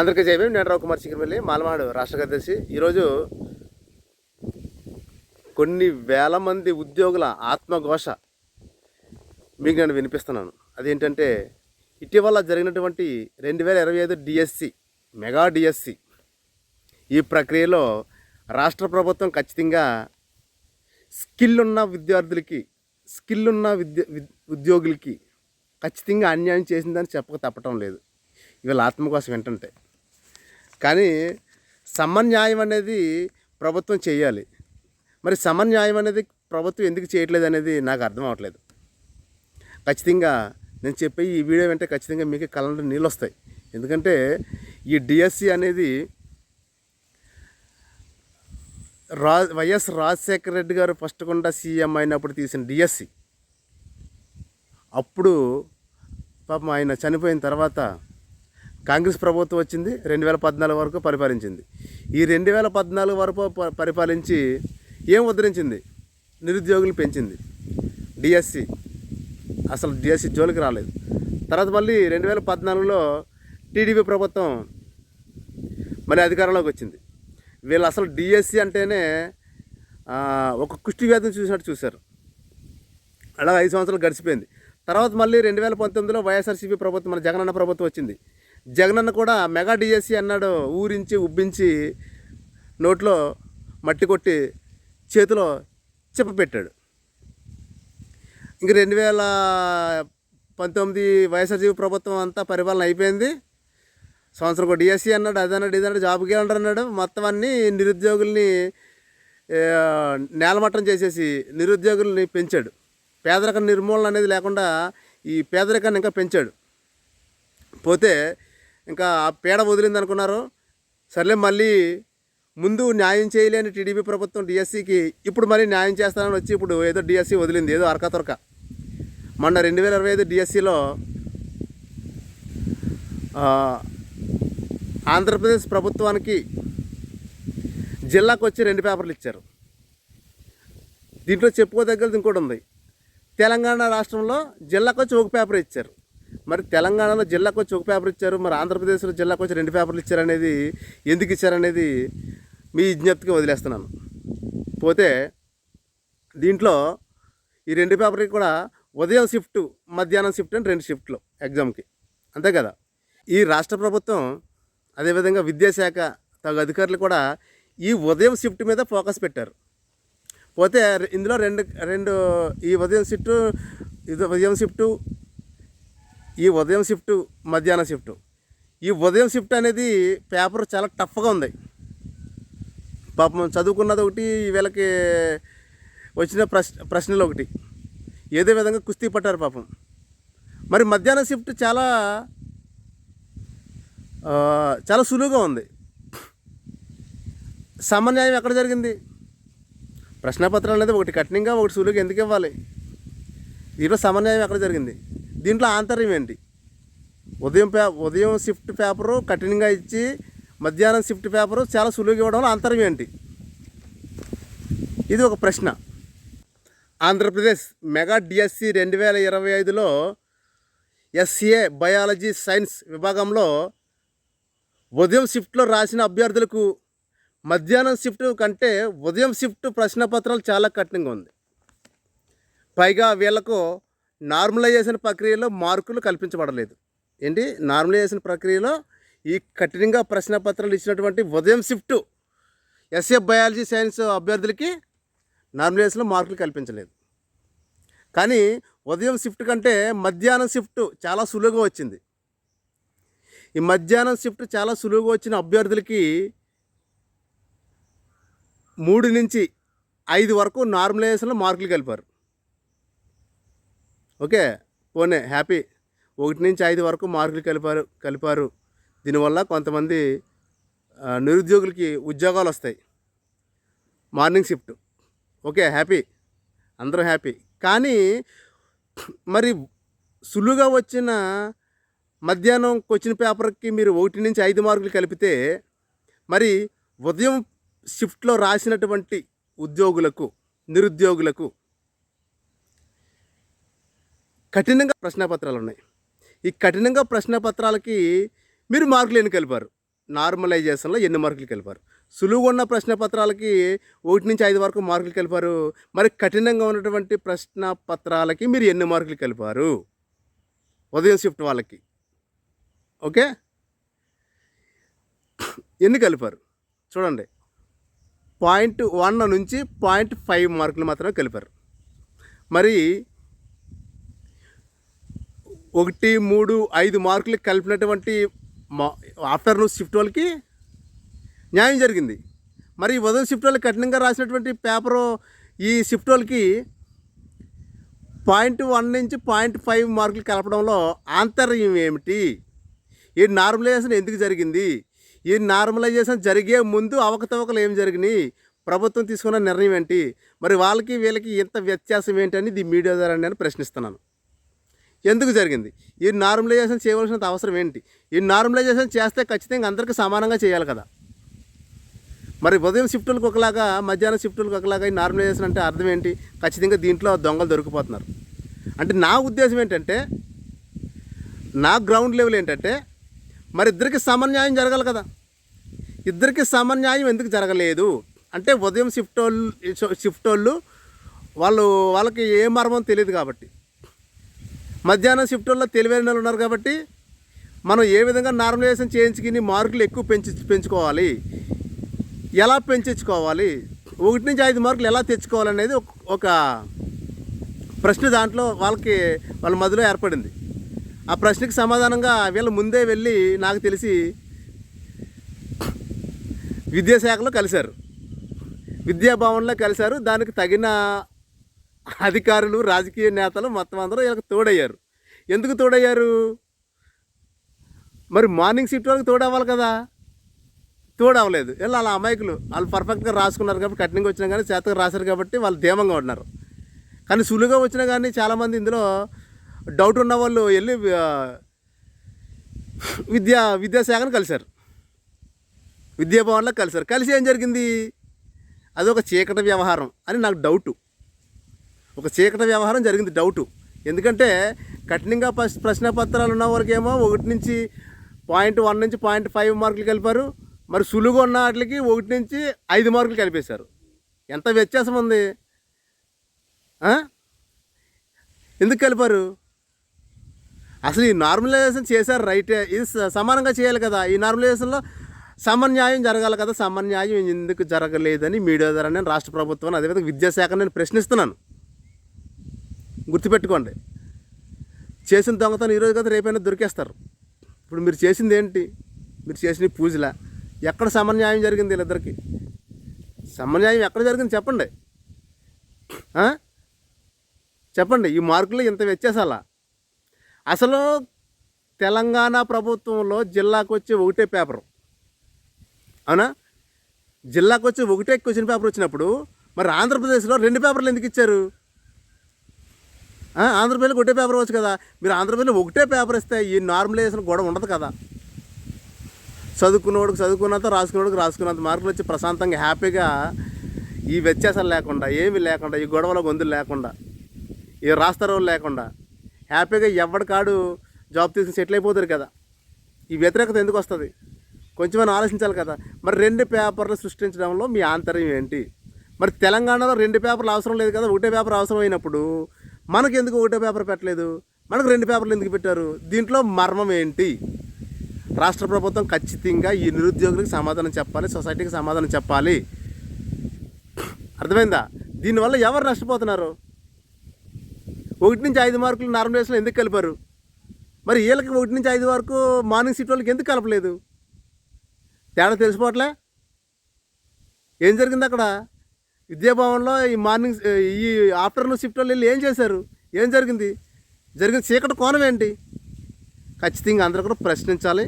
అందరికీ జయమే నేను రావు కుమార్ మాలమాడు రాష్ట్ర కార్యదర్శి. ఈరోజు కొన్ని వేల మంది ఉద్యోగుల ఆత్మఘోష మీకు నేను వినిపిస్తున్నాను. అదేంటంటే ఇటీవల జరిగినటువంటి రెండు వేల ఇరవై ఐదు డిఎస్సి మెగా డిఎస్సి ఈ ప్రక్రియలో రాష్ట్ర ప్రభుత్వం ఖచ్చితంగా స్కిల్ ఉన్న విద్యార్థులకి స్కిల్ ఉన్న విద్య ఉద్యోగులకి ఖచ్చితంగా అన్యాయం చేసిందని చెప్పక తప్పటం లేదు. ఇవాళ ఆత్మకోసం ఏంటంటే కానీ సమన్యాయం అనేది ప్రభుత్వం చేయాలి. మరి సమన్యాయం అనేది ప్రభుత్వం ఎందుకు చేయట్లేదు అనేది నాకు అర్థం అవ్వట్లేదు ఖచ్చితంగా నేను చెప్పే ఈ వీడియో వెంటే ఖచ్చితంగా మీకు కళ్ళంటే నీళ్ళు వస్తాయి. ఎందుకంటే ఈ డిఎస్సి అనేది రా వైఎస్ రాజశేఖర రెడ్డి గారు ఫస్ట్ కొండ సీఎం అయినప్పుడు తీసిన డిఎస్సి అప్పుడు పాపం ఆయన చనిపోయిన తర్వాత కాంగ్రెస్ ప్రభుత్వం వచ్చింది రెండు వేల పద్నాలుగు వరకు పరిపాలించింది. ఈ రెండు వేల పద్నాలుగు వరకు పరిపాలించి ఏం ఉద్ధరించింది? నిరుద్యోగులు పెంచింది. డిఎస్సి. అసలు డిఎస్సి జోలికి రాలేదు. తర్వాత మళ్ళీ రెండు వేల పద్నాలుగులో టీడీపీ ప్రభుత్వం మళ్ళీ అధికారంలోకి వచ్చింది. వీళ్ళు అసలు డిఎస్సి అంటేనే ఒక కుష్టి వ్యాధిని చూసినట్టు చూశారు. అలా ఐదు సంవత్సరాలు గడిచిపోయింది. తర్వాత మళ్ళీ రెండు వేల పంతొమ్మిదిలో వైఎస్ఆర్సీపీ ప్రభుత్వం మన జగనన్న ప్రభుత్వం వచ్చింది. జగనన్న కూడా మెగా డిఎస్సి అన్నాడు ఊరించి ఉబ్బించి నోట్లో మట్టి కొట్టి చేతిలో చెప్పపెట్టాడు ఇంక రెండు వేల పంతొమ్మిది వైఎస్ఆర్జీవి ప్రభుత్వం అంతా పరిపాలన అయిపోయింది. సంవత్సరం ఒక డిఎస్సి అన్నాడు అది అన్నాడు ఇది అన్నాడు జాబ్కి వెళ్ళండి అన్నాడు మొత్తం అన్నీ నిరుద్యోగుల్ని నేలమట్టం చేసేసి నిరుద్యోగుల్ని పెంచాడు. పేదరిక నిర్మూలన అనేది లేకుండా ఈ పేదరికాన్ని ఇంకా పెంచాడు. పోతే ఇంకా ఆ పీడ వదిలింది అనుకున్నారు సర్లే మళ్ళీ ముందు న్యాయం చేయలేని టీడీపీ ప్రభుత్వం డిఎస్సికి ఇప్పుడు మళ్ళీ న్యాయం చేస్తానని వచ్చి ఇప్పుడు ఏదో డిఎస్సి వదిలింది ఏదో అరకతొరక మొన్న రెండు వేల ఇరవై ఐదు డిఎస్సిలో ఆంధ్రప్రదేశ్ ప్రభుత్వానికి జిల్లాకు వచ్చి రెండు పేపర్లు ఇచ్చారు. దీంట్లో చెప్పుకోదగ్గరది ఇంకోటి ఉంది. తెలంగాణ రాష్ట్రంలో జిల్లాకు వచ్చి ఒక పేపర్ ఇచ్చారు. మరి తెలంగాణలో జిల్లాకు వచ్చి ఒక పేపర్ ఇచ్చారు మరి ఆంధ్రప్రదేశ్లో జిల్లాకు వచ్చి రెండు పేపర్లు ఇచ్చారనేది ఎందుకు ఇచ్చారనేది మీ విజ్ఞప్తికి వదిలేస్తున్నాను. పోతే దీంట్లో ఈ రెండు పేపర్కి కూడా ఉదయం షిఫ్ట్ మధ్యాహ్నం షిఫ్ట్ అని రెండు షిఫ్ట్లు ఎగ్జామ్కి. అంతే కదా? ఈ రాష్ట్ర ప్రభుత్వం అదేవిధంగా విద్యాశాఖ తగు అధికారులు కూడా ఈ ఉదయం షిఫ్ట్ మీద ఫోకస్ పెట్టారు. పోతే ఇందులో రెండు రెండు ఈ ఉదయం షిఫ్ట్ ఇది ఉదయం షిఫ్ట్ ఈ ఉదయం షిఫ్ట్ మధ్యాహ్నం షిఫ్ట్ ఈ ఉదయం షిఫ్ట్ అనేది పేపర్ చాలా టఫ్గా ఉంది. పాపం చదువుకున్నది ఒకటి వీళ్ళకి వచ్చిన ప్రశ్న ప్రశ్నలు ఒకటి. ఏదో విధంగా కుస్తీ పట్టారు పాపం. మరి మధ్యాహ్నం షిఫ్ట్ చాలా చాలా సులువుగా ఉంది. సమన్యాయం ఎక్కడ జరిగింది? ప్రశ్నపత్రం అనేది ఒకటి కఠినంగా ఒకటి సులువుగా ఎందుకు ఇవ్వాలి? దీంట్లో సమన్యాయం ఎక్కడ జరిగింది? దీంట్లో ఆంతర్యం ఏంటి ఉదయం పే ఉదయం షిఫ్ట్ పేపరు కఠినంగా ఇచ్చి మధ్యాహ్నం షిఫ్ట్ పేపరు చాలా సులువుగా ఇవ్వడంలో ఆంతర్యం ఏంటి ఇది ఒక ప్రశ్న. ఆంధ్రప్రదేశ్ మెగా డిఎస్సి రెండు వేల ఇరవై ఐదులో ఎస్ఏ బయాలజీ సైన్స్ విభాగంలో ఉదయం షిఫ్ట్లో రాసిన అభ్యర్థులకు మధ్యాహ్నం షిఫ్ట్ కంటే ఉదయం షిఫ్ట్ ప్రశ్నపత్రాలు చాలా కఠినంగా ఉంది. పైగా వీళ్ళకు నార్మలైజేషన్ ప్రక్రియలో మార్కులు కల్పించబడలేదు. ఏంటి? నార్మలైజేషన్ ప్రక్రియలో ఈ కఠినంగా ప్రశ్నపత్రాలు ఇచ్చినటువంటి ఉదయం షిఫ్ట్ ఎస్ఎఫ్ బయాలజీ సైన్స్ అభ్యర్థులకి నార్మలైజేషన్లో మార్కులు కల్పించలేదు. కానీ ఉదయం షిఫ్ట్ కంటే మధ్యాహ్నం షిఫ్ట్ చాలా సులువుగా వచ్చింది. ఈ మధ్యాహ్నం షిఫ్ట్ చాలా సులువుగా వచ్చిన అభ్యర్థులకి మూడు నుంచి ఐదు వరకు నార్మలైజేషన్లో మార్కులు కలిపారు. ఓకే పోనే హ్యాపీ. ఒకటి నుంచి ఐదు వరకు మార్కులు కలిపారు కలిపారు. దీనివల్ల కొంతమంది నిరుద్యోగులకి ఉద్యోగాలు వస్తాయి. Morning shift. Okay happy. అందరూ హ్యాపీ. కానీ మరి సులువుగా వచ్చిన మధ్యాహ్నం క్వశ్చన్ పేపర్కి మీరు ఒకటి నుంచి ఐదు మార్కులు కలిపితే మరి ఉదయం షిఫ్ట్లో రాసినటువంటి ఉద్యోగులకు నిరుద్యోగులకు కఠినంగా ప్రశ్నపత్రాలు ఉన్నాయి ఈ కఠినంగా ప్రశ్నపత్రాలకి మీరు మార్కులు ఎన్ని కలిపారు? నార్మలైజేషన్లో ఎన్ని మార్కులు కలిపారు? సులువుగా ఉన్న ప్రశ్న పత్రాలకి ఒకటి నుంచి ఐదు వరకు మార్కులు కలిపారు. మరి కఠినంగా ఉన్నటువంటి ప్రశ్న పత్రాలకి మీరు ఎన్ని మార్కులు కలిపారు? ఉదయం షిఫ్ట్ వాళ్ళకి. ఓకే? ఎన్ని కలిపారు? చూడండి. పాయింట్ వన్ నుంచి పాయింట్ ఫైవ్ మార్కులు మాత్రమే కలిపారు. మరి ఒకటి మూడు ఐదు మార్కులు కలిపినటువంటి మా ఆఫ్టర్నూన్ షిఫ్ట్ వాళ్ళకి న్యాయం జరిగింది. మరి ఈ ఉదయం షిఫ్ట్ వాళ్ళకి కఠినంగా రాసినటువంటి పేపరు ఈ షిఫ్ట్ వాళ్ళకి పాయింట్ వన్ నుంచి పాయింట్ ఫైవ్ మార్కులు కలపడంలో ఆంతర్యం ఏమిటి? ఈ నార్మలైజేషన్ ఎందుకు జరిగింది? ఈ నార్మలైజేషన్ జరిగే ముందు అవకతవకలు ఏం జరిగినాయి? ప్రభుత్వం తీసుకున్న నిర్ణయం ఏంటి? మరి వాళ్ళకి వీళ్ళకి ఇంత వ్యత్యాసం ఏంటి అని ఇది మీడియా ద్వారా నేను ప్రశ్నిస్తున్నాను. ఎందుకు జరిగింది? ఈ నార్మలైజేషన్ చేయవలసినంత అవసరం ఏంటి? ఈ నార్మలైజేషన్ చేస్తే ఖచ్చితంగా అందరికీ సమానంగా చేయాలి కదా. మరి ఉదయం షిఫ్టులకు ఒకలాగా మధ్యాహ్నం షిఫ్టులకు ఒకలాగా ఈ నార్మలైజేషన్ అంటే అర్థం ఏంటి? ఖచ్చితంగా దీంట్లో దొంగలు దొరికిపోతున్నారు. అంటే నా ఉద్దేశం ఏంటంటే నా గ్రౌండ్ లెవెల్ ఏంటంటే మరి ఇద్దరికి సమన్యాయం జరగాలి కదా. ఇద్దరికి సమన్యాయం ఎందుకు జరగలేదు? అంటే ఉదయం షిఫ్ట్ వాళ్ళు షిఫ్ట్ వాళ్ళు వాళ్ళు వాళ్ళకి ఏ మర్మం తెలియదు కాబట్టి. మధ్యాహ్నం షిఫ్ట్ వల్ల తెలివైన వాళ్ళు ఉన్నారు కాబట్టి మనం ఏ విధంగా నార్మలైజేషన్ చేయించుకుని మార్కులు ఎక్కువ పెంచి పెంచుకోవాలి? ఎలా పెంచుకోవాలి ఒకటి నుంచి ఐదు మార్కులు ఎలా తెచ్చుకోవాలనేది ఒక- ఒక ప్రశ్న దాంట్లో వాళ్ళకి వాళ్ళ మధ్యలో ఏర్పడింది. ఆ ప్రశ్నకి సమాధానంగా వీళ్ళు ముందే వెళ్ళి నాకు తెలిసి విద్యాశాఖలో కలిశారు. విద్యాభవన్లో కలిశారు. దానికి తగిన అధికారులు రాజకీయ నేతలు మొత్తం అందరూ వీళ్ళకి తోడయ్యారు. ఎందుకు తోడయ్యారు? మరి మార్నింగ్ షిఫ్ట్ వాళ్ళకి తోడవ్వాలి కదా? తోడవలేదు వీళ్ళు అలా అమాయకులు. వాళ్ళు పర్ఫెక్ట్గా రాసుకున్నారు కాబట్టి కఠినంగా వచ్చినా కానీ చేతగా రాశారు కాబట్టి వాళ్ళు ధీమంగా ఉన్నారు. కానీ సులువుగా వచ్చినా కానీ చాలామంది ఇందులో డౌట్ ఉన్న వాళ్ళు వెళ్ళి విద్యా విద్యాశాఖను కలిశారు. విద్యాభవన్లో కలిశారు. కలిసి ఏం జరిగింది? అదొక చీకటి వ్యవహారం అని నాకు డౌటు ఒక చీకటి వ్యవహారం జరిగింది డౌటు ఎందుకంటే కఠినంగా ప్రశ్న పత్రాలు ఉన్న వరకేమో ఒకటి నుంచి పాయింట్ వన్ నుంచి పాయింట్ ఫైవ్ మార్కులు కలిపారు. మరి సులువుగా ఉన్న వాటికి ఒకటి నుంచి ఐదు మార్కులు కలిపేశారు. ఎంత వ్యత్యాసం ఉంది? ఎందుకు కలిపారు? అసలు ఈ నార్మలైజేషన్ చేశారు రైటే ఇది స- సమానంగా చేయాలి కదా. ఈ నార్మలైజేషన్లో సమన్యాయం జరగాలి కదా. సమన్యాయం ఎందుకు జరగలేదని మీడియా ద్వారా నేను రాష్ట్ర ప్రభుత్వాన్ని అదేవిధంగా విద్యాశాఖ నేను ప్రశ్నిస్తున్నాను. గుర్తుపెట్టుకోండి. చేసిన దొంగతనం ఈరోజు కదా రేపైనా దొరికేస్తారు. ఇప్పుడు మీరు చేసింది ఏంటి? మీరు చేసిన పూజలా? పూజల ఎక్కడ సమన్యాయం జరిగింది వీళ్ళిద్దరికి? సమన్యాయం ఎక్కడ జరిగింది చెప్పండి. చెప్పండి ఈ మార్కులు ఇంత వ్యత్యాసాలా? అసలు తెలంగాణ ప్రభుత్వంలో జిల్లాకు వచ్చి ఒకటే పేపరు. అవునా? జిల్లాకు వచ్చి ఒకటే క్వశ్చన్ పేపర్ వచ్చినప్పుడు మరి ఆంధ్రప్రదేశ్లో రెండు పేపర్లు ఎందుకు ఇచ్చారు? ఆంధ్రప్రదేశ్లో ఒకటే పేపర్ వచ్చు కదా. మీరు ఆంధ్రప్రదేశ్లో ఒకటే పేపర్ ఇస్తే ఈ నార్మలైజేషన్ గొడవ ఉండదు కదా. చదువుకున్నోడికి చదువుకున్నంత రాసుకున్నోడికి రాసుకున్నంత మార్కులు వచ్చి ప్రశాంతంగా హ్యాపీగా ఈ వ్యత్యాసాలు లేకుండా ఏమీ లేకుండా ఈ గొడవల గొంతులు లేకుండా ఈ రాస్తారు లేకుండా హ్యాపీగా ఎవరికాడు జాబ్ తీసుకుని సెటిల్ అయిపోతారు కదా. ఈ వ్యతిరేకత ఎందుకు వస్తుంది? కొంచెమైనా ఆలోచించాలి కదా. మరి రెండు పేపర్లు సృష్టించడంలో మీ ఆంతర్యం ఏంటి? మరి తెలంగాణలో రెండు పేపర్లు అవసరం లేదు కదా ఒకటే పేపర్ అవసరం అయినప్పుడు మనకు ఎందుకు ఒకటే పేపర్ పెట్టలేదు? మనకు రెండు పేపర్లు ఎందుకు పెట్టారు? దీంట్లో మర్మం ఏంటి? రాష్ట్ర ప్రభుత్వం ఖచ్చితంగా ఈ నిరుద్యోగులకు సమాధానం చెప్పాలి సొసైటీకి సమాధానం చెప్పాలి. అర్థమైందా? దీనివల్ల ఎవరు నష్టపోతున్నారు? ఒకటి నుంచి ఐదు మార్కులు నార్మలైజేషన్ ఎందుకు కలిపారు? మరి వీళ్ళకి ఒకటి నుంచి ఐదు వరకు మార్నింగ్ సీట్ వాళ్ళకి ఎందుకు కలపలేదు? తేడా తెలిసిపోవట్లే? ఏం జరిగింది అక్కడ? విద్యాభవన్లో ఈ మార్నింగ్ ఈ ఆఫ్టర్నూన్ షిఫ్ట్ వెళ్ళి ఏం చేశారు? ఏం జరిగింది? జరిగిన చీకటి కోణం ఏంటి? ఖచ్చితంగా అందరూ కూడా ప్రశ్నించాలి.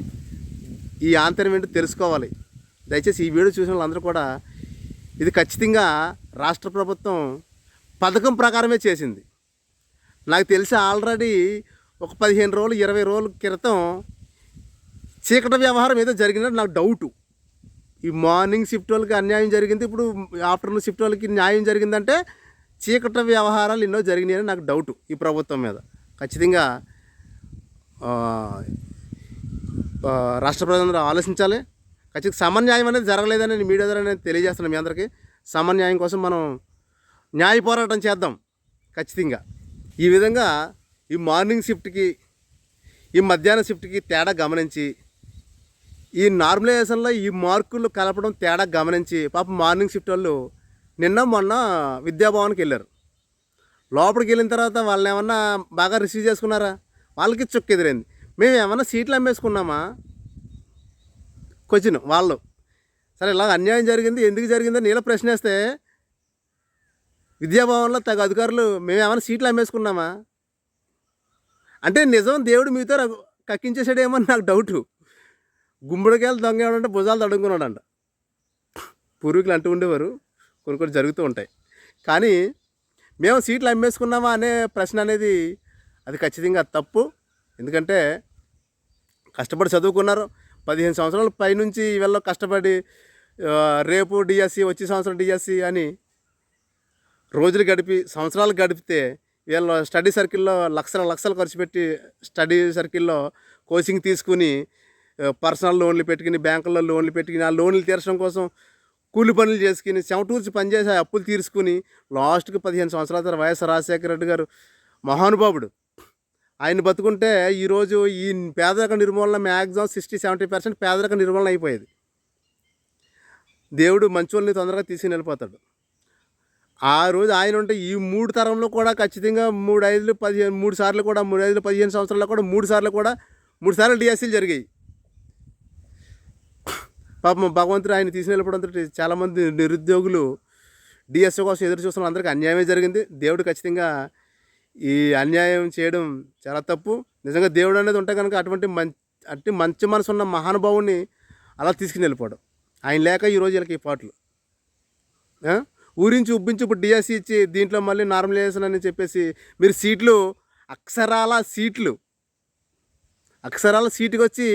ఈ ఆంతర్యం ఏంటో తెలుసుకోవాలి. దయచేసి ఈ వీడియో చూసిన వాళ్ళందరూ కూడా ఇది ఖచ్చితంగా రాష్ట్ర ప్రభుత్వం పథకం ప్రకారమే చేసింది. నాకు తెలిసి ఆల్రెడీ ఒక పదిహేను రోజులు ఇరవై రోజుల క్రితం చీకటి వ్యవహారం ఏదో జరిగినట్టు నాకు డౌటు ఈ మార్నింగ్ షిఫ్ట్ వాళ్ళకి అన్యాయం జరిగింది. ఇప్పుడు ఆఫ్టర్నూన్ షిఫ్ట్ వాళ్ళకి న్యాయం జరిగిందంటే చీకట వ్యవహారాలు ఎన్నో జరిగినాయని నాకు డౌట్ ఈ ప్రభుత్వం మీద. ఖచ్చితంగా రాష్ట్ర ప్రజలందరూ ఆలోచించాలి. ఖచ్చితంగా సమన్యాయం అనేది జరగలేదని నేను మీడియా ద్వారా నేను తెలియజేస్తున్నాను మీ అందరికీ. సమన్యాయం కోసం మనం న్యాయ పోరాటం చేద్దాం. ఖచ్చితంగా. ఈ విధంగా ఈ మార్నింగ్ షిఫ్ట్కి ఈ మధ్యాహ్న షిఫ్ట్కి తేడా గమనించి ఈ నార్మలైజేషన్లో ఈ మార్కులు కలపడం తేడా గమనించి పాప మార్నింగ్ షిఫ్ట్ వాళ్ళు నిన్న మొన్న విద్యాభవన్కి వెళ్ళారు. లోపలికి వెళ్ళిన తర్వాత వాళ్ళని ఏమన్నా బాగా రిసీవ్ చేసుకున్నారా? వాళ్ళకి చుక్క ఎదురైంది. మేము ఏమన్నా సీట్లు అమ్మేసుకున్నామా? క్వశ్చన్ వాళ్ళు. సరే ఇలా అన్యాయం జరిగింది ఎందుకు జరిగిందో నీళ్ళ ప్రశ్న వేస్తే విద్యాభవన్లో తగు అధికారులు మేము ఏమైనా సీట్లు అమ్మేసుకున్నామా? అంటే నిజం దేవుడు మీతో కక్కించేసాడేమో అని నాకు డౌటు గుమ్మడికాయలు దొంగ ఎవడంటే భుజాలు తడుముకున్నాడంట పూర్వీకులు అంటూ ఉండేవారు. కొన్ని కొన్ని జరుగుతూ ఉంటాయి. కానీ మేము సీట్లు అమ్మేసుకున్నామా అనే ప్రశ్న అనేది అది ఖచ్చితంగా తప్పు. ఎందుకంటే కష్టపడి చదువుకున్నారు. పదిహేను సంవత్సరాల పైనుంచి వీళ్ళు కష్టపడి రేపు డిఎస్సి వచ్చే సంవత్సరం డిఎస్సి అని రోజులు గడిపి సంవత్సరాలు గడిపితే వీళ్ళు స్టడీ సర్కిల్లో లక్షల లక్షలు ఖర్చు పెట్టి స్టడీ సర్కిల్లో కోచింగ్ తీసుకుని పర్సనల్ లోన్లు పెట్టుకుని బ్యాంకుల్లో లోన్లు పెట్టుకుని ఆ లోన్లు తీర్చడం కోసం కూలి పనులు చేసుకుని చెమటూర్చి పనిచేసి ఆ అప్పులు తీర్చుకుని లాస్ట్కి పదిహేను సంవత్సరాల తర్వాత వైఎస్ రాజశేఖర రెడ్డి గారు మహానుభావుడు. ఆయన బతుకుంటే ఈరోజు ఈ పేదరిక నిర్మూలన మ్యాక్సిమం సిక్స్టీ సెవెంటీ పర్సెంట్ పేదరిక నిర్మూలన అయిపోయేది. దేవుడు మంచోళ్ళని తొందరగా తీసుకుని వెళ్ళిపోతాడు. ఆ రోజు ఆయన ఉంటే ఈ మూడు తరంలో కూడా ఖచ్చితంగా మూడు ఐదులు పదిహేను మూడు సార్లు కూడా మూడు ఐదులు పదిహేను సంవత్సరాల్లో కూడా మూడు సార్లు కూడా మూడు సార్లు డిఎస్సీలు జరిగాయి. పాపం భగవంతుడు ఆయన తీసుకుని వెళ్ళిపోవడంతో చాలామంది నిరుద్యోగులు డిఎస్ఓ కోసం ఎదురు చూస్తున్న అందరికీ అన్యాయమే జరిగింది. దేవుడు ఖచ్చితంగా ఈ అన్యాయం చేయడం చాలా తప్పు. నిజంగా దేవుడు అనేది ఉంటే కనుక అటువంటి మంచి అంటే మంచి మనసు ఉన్న మహానుభావుని అలా తీసుకుని వెళ్ళిపోవడం. ఆయన లేక ఈరోజు వీళ్ళకి ఈ పాటలు. ఊరించి ఉబ్బించి ఇప్పుడు డిఎస్సి ఇచ్చి దీంట్లో మళ్ళీ నార్మలైజేషన్ అని చెప్పేసి మీరు సీట్లు అక్షరాల సీట్లు అక్షరాల సీటుకి వచ్చి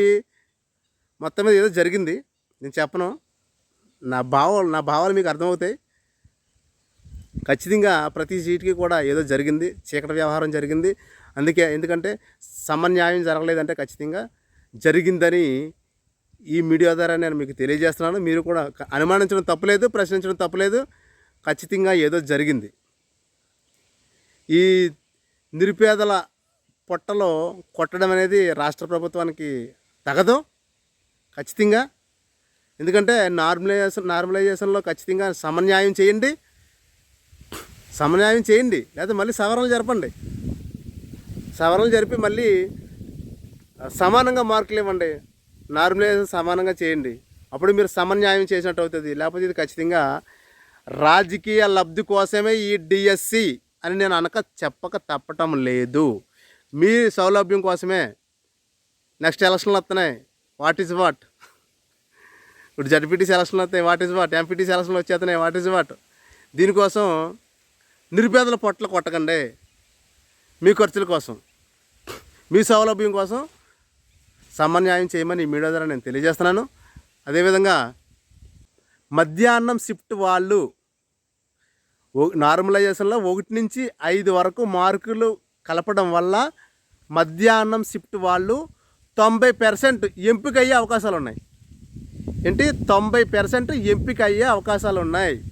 మొత్తం మీద ఏదో జరిగింది. నేను చెప్పను. నా భావాలు నా భావాలు మీకు అర్థమవుతాయి. ఖచ్చితంగా ప్రతి సీట్కి కూడా ఏదో జరిగింది చీకటి వ్యవహారం జరిగింది. అందుకే ఎందుకంటే సమన్యాయం జరగలేదంటే ఖచ్చితంగా జరిగిందని ఈ మీడియా ద్వారా నేను మీకు తెలియజేస్తున్నాను. మీరు కూడా అనుమానించడం తప్పులేదు ప్రశ్నించడం తప్పులేదు. ఖచ్చితంగా ఏదో జరిగింది. ఈ నిరుపేదల పొట్టలో కొట్టడం అనేది రాష్ట్ర ప్రభుత్వానికి తగదు. ఖచ్చితంగా ఎందుకంటే నార్మలైజేషన్ నార్మలైజేషన్లో ఖచ్చితంగా సమన్యాయం చేయండి. సమన్యాయం చేయండి. లేకపోతే మళ్ళీ సవరణలు జరపండి. సవరణలు జరిపి మళ్ళీ సమానంగా మార్కులు ఇవ్వండి. నార్మలైజేషన్ సమానంగా చేయండి. అప్పుడు మీరు సమన్యాయం చేసినట్టు అవుతుంది. లేకపోతే ఇది ఖచ్చితంగా రాజకీయ లబ్ధి కోసమే ఈ డిఎస్సి అని నేను అనక చెప్పక తప్పటం లేదు. మీ సౌలభ్యం కోసమే. నెక్స్ట్ ఎలక్షన్లు వస్తున్నాయి. What is what? ఇప్పుడు జడ్పీటీ సెలక్షన్లు వస్తాయి వాట్ ఈజ్ వాట్? ఎంపీటీ సెలక్షన్లు వచ్చేస్తున్నాయి వాట్ ఈజ్ వాట్? దీనికోసం నిరుపేదల పొట్టలు కొట్టకండి. మీ ఖర్చుల కోసం మీ సౌలభ్యం కోసం సమన్యాయం చేయమని మీడియా ద్వారా నేను తెలియజేస్తున్నాను. అదేవిధంగా మధ్యాహ్నం షిఫ్ట్ వాళ్ళు ఓ- నార్మలైజేషన్లో ఒకటి నుంచి ఐదు వరకు మార్కులు కలపడం వల్ల మధ్యాహ్నం షిఫ్ట్ వాళ్ళు తొంభై పర్సెంట్ ఎంపిక అయ్యే అవకాశాలు ఉన్నాయి. ఏంటి? తొంభై పర్సెంట్ ఎంపిక అయ్యే అవకాశాలు ఉన్నాయి.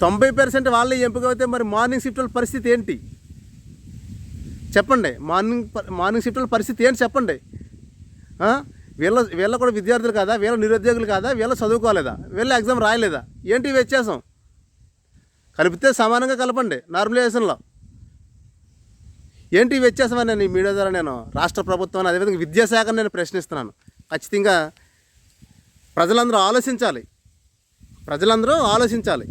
తొంభై పర్సెంట్ వాళ్ళే ఎంపిక అయితే మరి మార్నింగ్ షిఫ్ట్ల పరిస్థితి ఏంటి? చెప్పండి. మార్నింగ్ ప- మార్నింగ్ షిఫ్ట్ల పరిస్థితి ఏంటి చెప్పండి. వీళ్ళ వీళ్ళ కూడా విద్యార్థులు కాదా? వీళ్ళ నిరుద్యోగులు కాదా? వీళ్ళ చదువుకోలేదా? వీళ్ళ ఎగ్జామ్ రాయలేదా? ఏంటి వ్యత్యాసం? కలిపితే సమానంగా కలపండి నార్మలైజేషన్లో ఏంటి వ్యత్యాసం అని నేను మీడియా ద్వారా నేను రాష్ట్ర ప్రభుత్వాన్ని అదేవిధంగా విద్యాశాఖను నేను ప్రశ్నిస్తున్నాను. ఖచ్చితంగా ప్రజలందరూ ఆలోచించాలి. ప్రజలందరూ ఆలోచించాలి.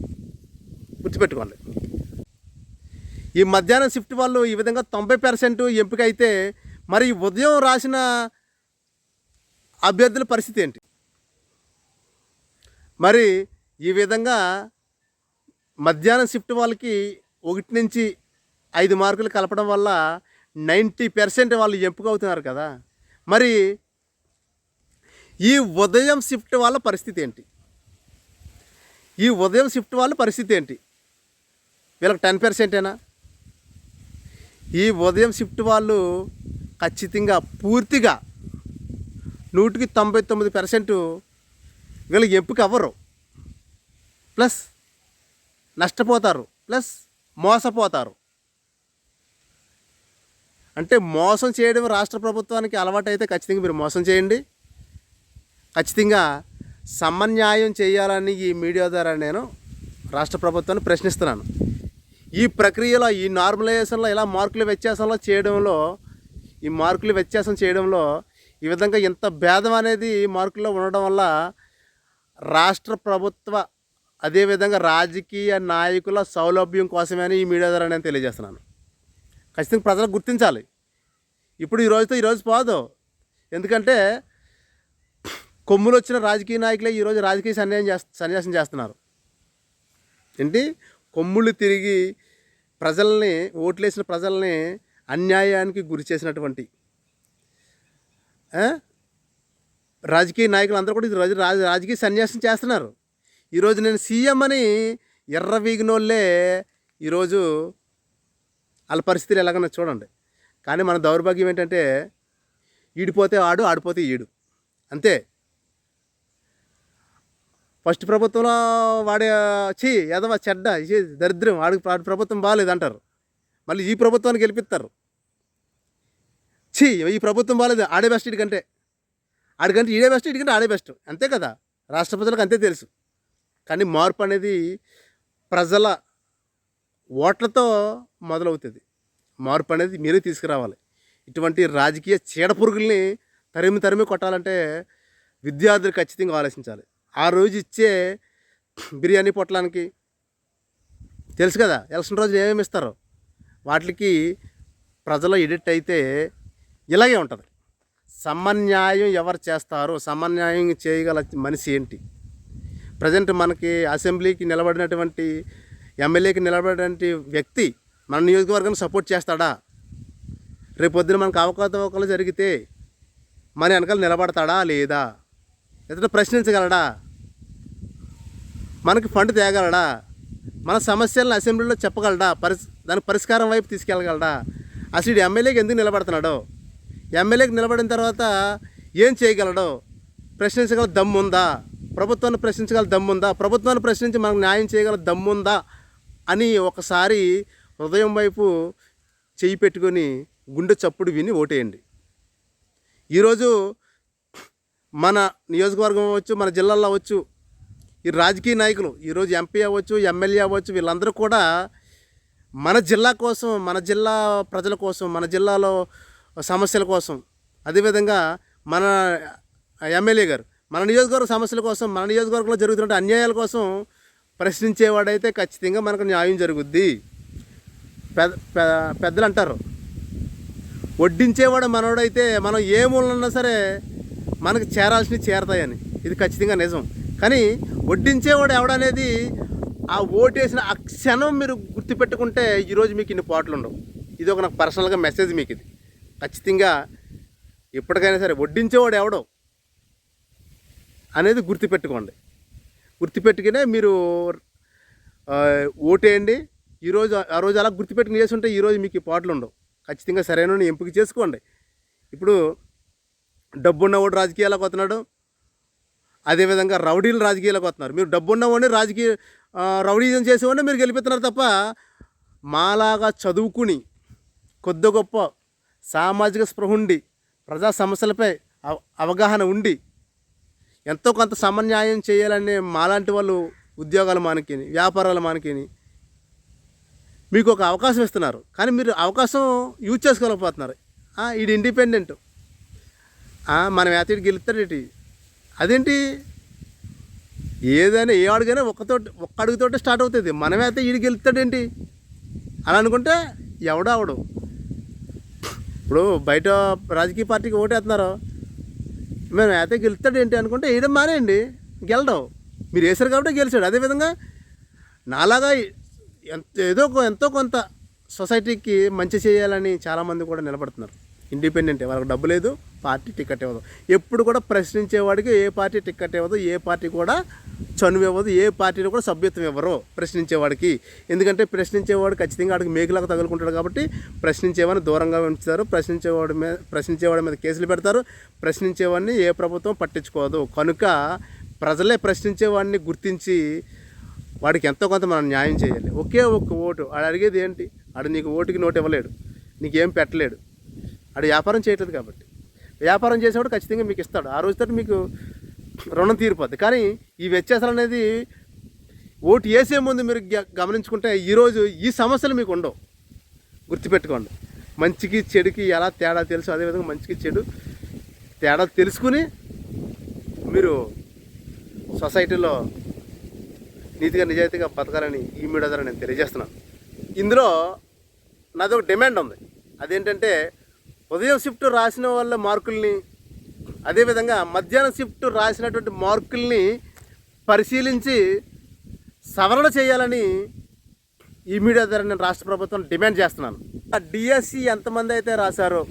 గుర్తుపెట్టుకోండి. ఈ మధ్యాహ్నం షిఫ్ట్ వాళ్ళు ఈ విధంగా తొంభై పర్సెంట్ ఎంపిక అయితే మరి ఉదయం రాసిన అభ్యర్థుల పరిస్థితి ఏంటి? మరి ఈ విధంగా మధ్యాహ్నం షిఫ్ట్ వాళ్ళకి ఒకటి నుంచి ఐదు మార్కులు కలపడం వల్ల నైంటీ పర్సెంట్ వాళ్ళు ఎంపిక అవుతున్నారు కదా. మరి ఈ ఉదయం షిఫ్ట్ వాళ్ళ పరిస్థితి ఏంటి? ఈ ఉదయం షిఫ్ట్ వాళ్ళ పరిస్థితి ఏంటి? వీళ్ళకి టెన్ పర్సెంటేనా? ఈ ఉదయం షిఫ్ట్ వాళ్ళు ఖచ్చితంగా పూర్తిగా నూటికి తొంభై తొమ్మిది పర్సెంట్ వీళ్ళకి ఎంపిక అవ్వరు. ప్లస్ నష్టపోతారు. ప్లస్ మోసపోతారు. అంటే మోసం చేయడం రాష్ట్ర ప్రభుత్వానికి అలవాటైతే ఖచ్చితంగా మీరు మోసం చేయండి. ఖచ్చితంగా సమన్యాయం చేయాలని ఈ మీడియా ద్వారా నేను రాష్ట్ర ప్రభుత్వాన్ని ప్రశ్నిస్తున్నాను. ఈ ప్రక్రియలో ఈ నార్మలైజేషన్లో ఇలా మార్కుల వ్యత్యాసంలో చేయడంలో ఈ మార్కుల వ్యత్యాసం చేయడంలో ఈ విధంగా ఇంత భేదం అనేది మార్కుల్లో ఉండడం వల్ల రాష్ట్ర ప్రభుత్వ అదేవిధంగా రాజకీయ నాయకుల సౌలభ్యం కోసమే అని ఈ మీడియా ద్వారా నేను తెలియజేస్తున్నాను. ఖచ్చితంగా ప్రజలకు గుర్తించాలి. ఇప్పుడు ఈ రోజుతో ఈరోజు పోదు. ఎందుకంటే కొమ్ములు వచ్చిన రాజకీయ నాయకులే ఈరోజు రాజకీయ సన్యాసం చేస్త సన్యాసం చేస్తున్నారు. ఏంటి? కొమ్ముళ్ళు తిరిగి ప్రజల్ని ఓట్లేసిన ప్రజల్ని అన్యాయానికి గురి చేసినటువంటి రాజకీయ నాయకులు అందరూ కూడా ఈరోజు రాజ రాజకీయ సన్యాసం చేస్తున్నారు. ఈరోజు నేను సీఎం అని ఎర్ర వీగినోళ్ళే ఈరోజు వాళ్ళ పరిస్థితులు ఎలాగన్నా చూడండి. కానీ మన దౌర్భాగ్యం ఏంటంటే ఈడిపోతే ఆడు ఆడిపోతే ఈడు. అంతే. ఫస్ట్ ప్రభుత్వంలో వాడే చీ ఎదవ చెడ్డ దరిద్రం వాడికి వాడి ప్రభుత్వం బాగాలేదు అంటారు. మళ్ళీ ఈ ప్రభుత్వాన్ని గెలిపిస్తారు. చీ ఈ ప్రభుత్వం బాగాలేదు ఆడే బెస్ట్ ఇటుకంటే ఆడికంటే ఈడే బెస్ట్ ఇటుకంటే ఆడే బెస్ట్ అంతే కదా? రాష్ట్ర ప్రజలకు అంతే తెలుసు. కానీ మార్పు అనేది ప్రజల ఓట్లతో మొదలవుతుంది. మార్పు అనేది మీరే తీసుకురావాలి. ఇటువంటి రాజకీయ చీడపురుగుల్ని తరిమి తరిమి కొట్టాలంటే విద్యార్థులు ఖచ్చితంగా ఆలోచించాలి. ఆ రోజు ఇచ్చే బిర్యానీ పొట్లానికి తెలుసు కదా ఎలక్షన్ రోజు ఏమేమి ఇస్తారో. వాటికి ప్రజలు ఎడిట్ అయితే ఇలాగే ఉంటుంది. సమన్యాయం ఎవరు చేస్తారు సమన్యాయం చేయగల మనిషి ఏంటి? ప్రజెంట్ మనకి అసెంబ్లీకి నిలబడినటువంటి ఎమ్మెల్యేకి నిలబడినటువంటి వ్యక్తి మన నియోజకవర్గాన్ని సపోర్ట్ చేస్తాడా? రేపు పొద్దున మనకు అవకతవకలు జరిగితే మన వెనకాల నిలబడతాడా లేదా? ఇతను ప్రశ్నించగలడా? మనకి ఫండ్ తేగలడా? మన సమస్యలను అసెంబ్లీలో చెప్పగలడా? పరిస్ దాని పరిష్కారం వైపు తీసుకెళ్ళగలడా? అసలు ఎమ్మెల్యేకి ఎందుకు నిలబడుతున్నాడో? ఎమ్మెల్యేకి నిలబడిన తర్వాత ఏం చేయగలడో? ప్రశ్నించగల దమ్ముందా? ప్రభుత్వాన్ని ప్రశ్నించగల దమ్ముందా? ప్రభుత్వాన్ని ప్రశ్నించి మనకు న్యాయం చేయగల దమ్ముందా? అని ఒకసారి హృదయం వైపు చేయి పెట్టుకొని గుండె చప్పుడు విని ఓటేయండి. ఈరోజు మన నియోజకవర్గం అవ్వచ్చు మన జిల్లాలో అవ్వచ్చు ఈ రాజకీయ నాయకులు ఈరోజు ఎంపీ అవ్వచ్చు ఎమ్మెల్యే అవ్వచ్చు వీళ్ళందరూ కూడా మన జిల్లా కోసం మన జిల్లా ప్రజల కోసం మన జిల్లాలో సమస్యల కోసం అదేవిధంగా మన ఎమ్మెల్యే గారు మన నియోజకవర్గ సమస్యల కోసం మన నియోజకవర్గంలో జరుగుతున్న అన్యాయాల కోసం ప్రశ్నించేవాడైతే ఖచ్చితంగా మనకు న్యాయం జరుగుద్ది. పెద్ద పె- పెద్దలు అంటారు వడ్డించేవాడు మనోడైతే మనం ఏ మూలన్నా సరే మనకు చేరాల్సినవి చేరతాయని. ఇది ఖచ్చితంగా నిజం. కానీ వడ్డించేవాడు ఎవడనేది ఆ ఓటేసిన ఆ క్షణం మీరు గుర్తుపెట్టుకుంటే ఈరోజు మీకు ఇన్ని పాటలు ఉండవు. ఇది ఒక నాకు పర్సనల్గా మెసేజ్ మీకు ఇది. ఖచ్చితంగా ఎప్పటికైనా సరే వడ్డించేవాడు ఎవడో అనేది గుర్తుపెట్టుకోండి. గుర్తుపెట్టుకునే మీరు ఓటేయండి. ఈరోజు ఆ రోజు అలా గుర్తుపెట్టుకుని చేస్తుంటే ఈరోజు మీకు ఈ పాటలు ఉండవు. ఖచ్చితంగా సరైన ఎంపిక చేసుకోండి. ఇప్పుడు డబ్బు ఉన్నవాడు రాజకీయాలకు వస్తున్నాడు. అదేవిధంగా రౌడీలు రాజకీయాలకు వస్తున్నారు. మీరు డబ్బు ఉన్నవాడిని రాజకీయ రౌడీజం చేసేవాడిని మీరు గెలిపిస్తున్నారు తప్ప మాలాగా చదువుకుని కొద్ది గొప్ప సామాజిక స్పృహ ఉండి ప్రజా సమస్యలపై అవ- అవగాహన ఉండి ఎంతో కొంత సమన్యాయం చేయాలనే మాలాంటి వాళ్ళు ఉద్యోగాలు మానికిని వ్యాపారాలు మానికిని మీకు ఒక అవకాశం ఇస్తున్నారు. కానీ మీరు అవకాశం యూజ్ చేసుకోలేకపోతున్నారు. ఆ, ఈడు ఇండిపెండెంట్. మనం ఏతీడు గెలుస్తాడేటి అదేంటి? ఏదైనా ఏ అడుగైనా ఒక్కతోటి ఒక్క అడుగుతోటే స్టార్ట్ అవుతుంది. మనమైతే ఈడు గెలుస్తాడేంటి అలా అనుకుంటే ఎవడో అవడు ఇప్పుడు బయట రాజకీయ పార్టీకి ఓటేస్తున్నారు మేము అయితే గెలుస్తాడేంటి అనుకుంటే వేయడం మానేయండి. గెలడం. మీరు వేసారు కాబట్టి గెలిచాడు. అదేవిధంగా నాలాగా ఎంత ఏదో ఎంతో కొంత సొసైటీకి మంచి చేయాలని చాలామంది కూడా నిలబడుతున్నారు. ఇండిపెండెంట్ వాళ్ళకి డబ్బు లేదు పార్టీ టికెట్ ఇవ్వదు. ఎప్పుడు కూడా ప్రశ్నించేవాడికి ఏ పార్టీ టికెట్ ఇవ్వదు ఏ పార్టీ కూడా చనువు ఇవ్వదు ఏ పార్టీలో కూడా సభ్యత్వం ఇవ్వరు ప్రశ్నించేవాడికి ఎందుకంటే ప్రశ్నించేవాడు ఖచ్చితంగా వాడికి మేకులాగా తగులుకుంటాడు కాబట్టి ప్రశ్నించేవాడిని దూరంగా ఉంచుతారు ప్రశ్నించేవాడి మీద ప్రశ్నించేవాడి మీద కేసులు పెడతారు ప్రశ్నించేవాడిని ఏ ప్రభుత్వం పట్టించుకోదు. కనుక ప్రజలే ప్రశ్నించే వాడిని గుర్తించి వాడికి ఎంతో కొంత మనం న్యాయం చేయాలి. ఒకే ఒక్క ఓటు వాడు అడిగేది ఏంటి? వాడు నీకు ఓటుకి నోటు ఇవ్వలేడు నీకేం పెట్టలేడు. ఆడు వ్యాపారం చేయట్లేదు కాబట్టి. వ్యాపారం చేసేవాడు ఖచ్చితంగా మీకు ఇస్తాడు. ఆ రోజుతో మీకు రుణం తీరిపోద్ది. కానీ ఈ వ్యత్యాసాలు అనేది ఓటు వేసే ముందు మీరు గ- గమనించుకుంటే ఈరోజు ఈ సమస్యలు మీకు ఉండవు. గుర్తుపెట్టుకోండి. మంచికి చెడుకి ఎలా తేడా తెలుసు అదేవిధంగా మంచికి చెడు తేడా తెలుసుకుని మీరు సొసైటీలో నీతిగా నిజాయితీగా బతకాలని ఈ మీడియా ద్వారా నేను తెలియజేస్తున్నాను. ఇందులో నాది ఒక డిమాండ్ ఉంది. అదేంటంటే ఉదయం షిఫ్ట్ రాసిన వాళ్ళ మార్కుల్ని అదేవిధంగా మధ్యాహ్నం షిఫ్ట్ రాసినటువంటి మార్కుల్ని పరిశీలించి సవరణ చేయాలని ఈ మీడియా ద్వారా నేను రాష్ట్ర ప్రభుత్వం డిమాండ్ చేస్తున్నాను. ఆ డిఎస్సి ఎంతమంది అయితే రాశారో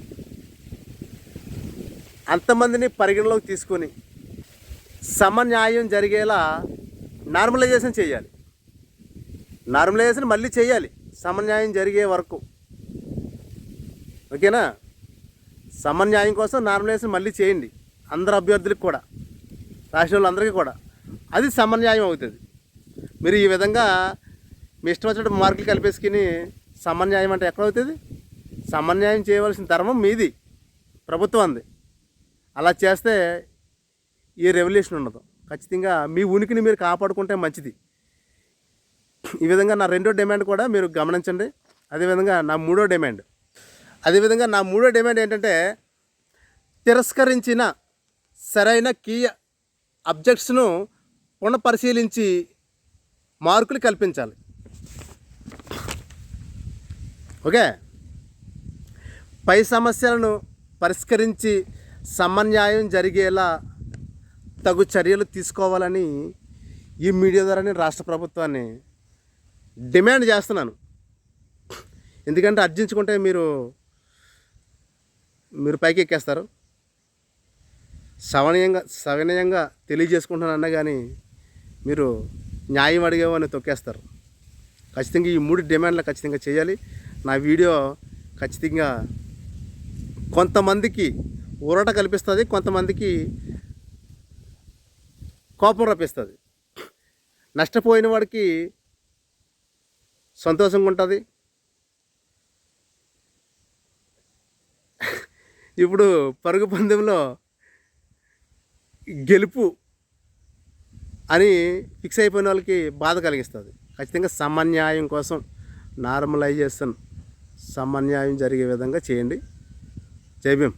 అంతమందిని పరిగణలోకి తీసుకొని సమన్యాయం జరిగేలా నార్మలైజేషన్ చేయాలి. నార్మలైజేషన్ మళ్ళీ చేయాలి సమన్యాయం జరిగే వరకు. ఓకేనా? సమన్యాయం కోసం నామినేషన్ మళ్ళీ చేయండి. అందరు అభ్యర్థులకు కూడా. రాసిన వాళ్ళందరికీ కూడా. అది సమన్యాయం అవుతుంది. మీరు ఈ విధంగా మీ ఇష్టం వచ్చినట్టు మార్కులు కలిపేసుకుని సమన్యాయం అంటే ఎక్కడ అవుతుంది? సమన్యాయం చేయవలసిన ధర్మం మీది. ప్రభుత్వం అంది. అలా చేస్తే ఈ రెవల్యూషన్ ఉండదు. ఖచ్చితంగా మీ ఉనికిని మీరు కాపాడుకుంటే మంచిది. ఈ విధంగా నా రెండో డిమాండ్ కూడా మీరు గమనించండి. అదేవిధంగా నా మూడో డిమాండ్. అదేవిధంగా నా మూడో డిమాండ్ ఏంటంటే తిరస్కరించిన సరైన కీ అబ్జెక్ట్స్ను పునఃపరిశీలించి మార్కులు కల్పించాలి. ఓకే? పై సమస్యలను పరిష్కరించి సమన్యాయం జరిగేలా తగు చర్యలు తీసుకోవాలని ఈ మీడియా ద్వారా నేను రాష్ట్ర ప్రభుత్వాన్ని డిమాండ్ చేస్తున్నాను. ఎందుకంటే అర్జించుకుంటే మీరు మీరు పైకి ఎక్కేస్తారు సవనీయంగా సవినయంగా తెలియజేసుకుంటున్నాను కానీ మీరు న్యాయం అడిగేవని తొక్కేస్తారు. ఖచ్చితంగా ఈ మూడు డిమాండ్లు ఖచ్చితంగా చేయాలి. నా వీడియో ఖచ్చితంగా కొంతమందికి ఊరట కల్పిస్తుంది కొంతమందికి కోపం రప్పిస్తుంది. నష్టపోయిన వాడికి సంతోషంగా ఉంటుంది ఇప్పుడు పరుగు పందెంలో గెలుపు అని ఫిక్స్ అయిపోయిన వాళ్ళకి బాధ కలిగిస్తుంది. ఖచ్చితంగా సమన్యాయం కోసం నార్మలైజేషన్ సమన్యాయం జరిగే విధంగా చేయండి. జై భీమ్.